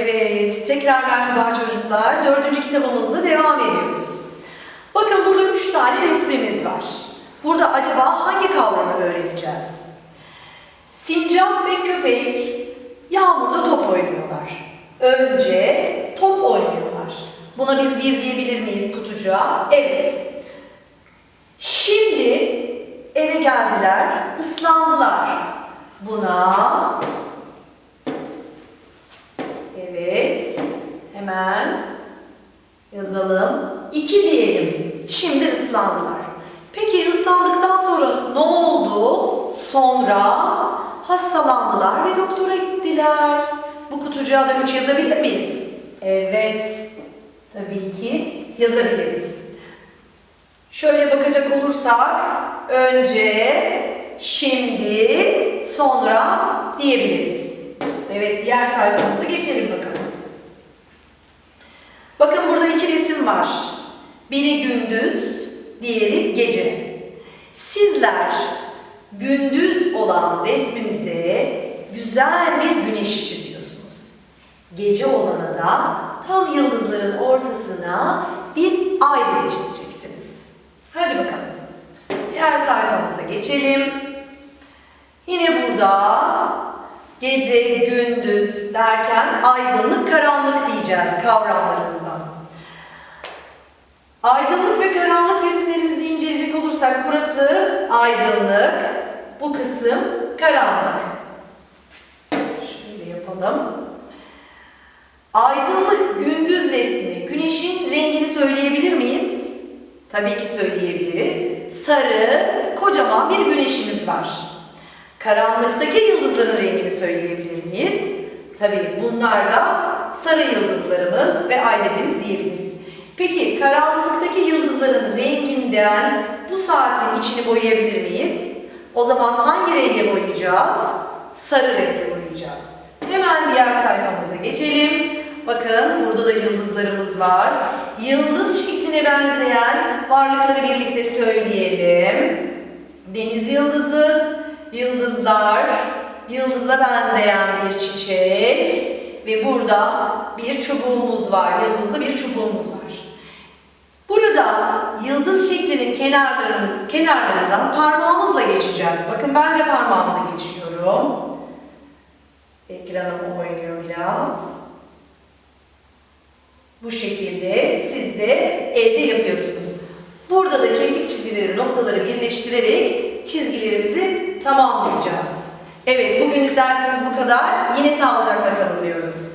Evet, tekrar merhaba çocuklar. Dördüncü kitabımızda devam ediyoruz. Bakın burada üç tane resmimiz var. Burada acaba hangi kavramı öğreneceğiz? Sincap ve köpek yağmurda top oynuyorlar. Önce top oynuyorlar. Buna biz bir diyebilir miyiz kutucuğa? Evet. Şimdi eve geldiler, ıslandılar. Buna Evet. Hemen yazalım. İki diyelim. Şimdi ıslandılar. Peki ıslandıktan sonra ne oldu? Sonra hastalandılar ve doktora gittiler. Bu kutucuğa da üç yazabilir miyiz? Evet. Tabii ki yazabiliriz. Şöyle bakacak olursak önce, şimdi, sonra diyebiliriz. Evet, diğer sayfamıza geçelim bakalım. Bakın burada var. Biri gündüz, diğeri gece. Sizler gündüz olan resmimize güzel bir güneş çiziyorsunuz. Gece olana da tam yıldızların ortasına bir ay dili çizeceksiniz. Hadi bakalım. Diğer sayfamıza geçelim. Yine burada gece, gündüz derken aydınlık, karanlık diyeceğiz kavramlarımızdan. Aydınlık ve karanlık resimlerimizi inceleyecek olursak burası aydınlık, bu kısım karanlık. Şöyle yapalım. Aydınlık gündüz resmi, güneşin rengini söyleyebilir miyiz? Tabii ki söyleyebiliriz. Sarı, kocaman bir güneşimiz var. Karanlıktaki yıldızların rengini söyleyebilir miyiz? Tabii bunlar da sarı yıldızlarımız ve ay dediğimiz diyebiliriz. Peki karanlıktaki yıldızların renginden bu saatin içini boyayabilir miyiz? O zaman hangi renge boyayacağız? Sarı renge boyayacağız. Hemen diğer sayfamıza geçelim. Bakın burada da yıldızlarımız var. Yıldız şekline benzeyen varlıkları birlikte söyleyelim. Deniz yıldızı, yıldızlar, yıldıza benzeyen bir çiçek ve burada bir çubuğumuz var. Yıldızlı bir çubuğumuz var. Burada yıldız şeklinin kenarlarının, kenarlarından parmağımızla geçeceğiz. Bakın ben de parmağımla geçiyorum. Ekranım oynuyor biraz. Bu şekilde siz de evde yapıyorsunuz. Burada da kesik çizgileri, noktaları birleştirerek çizgilerimizi tamamlayacağız. Evet, bugünlük dersimiz bu kadar. Yine sağlıcakla kalın diyorum.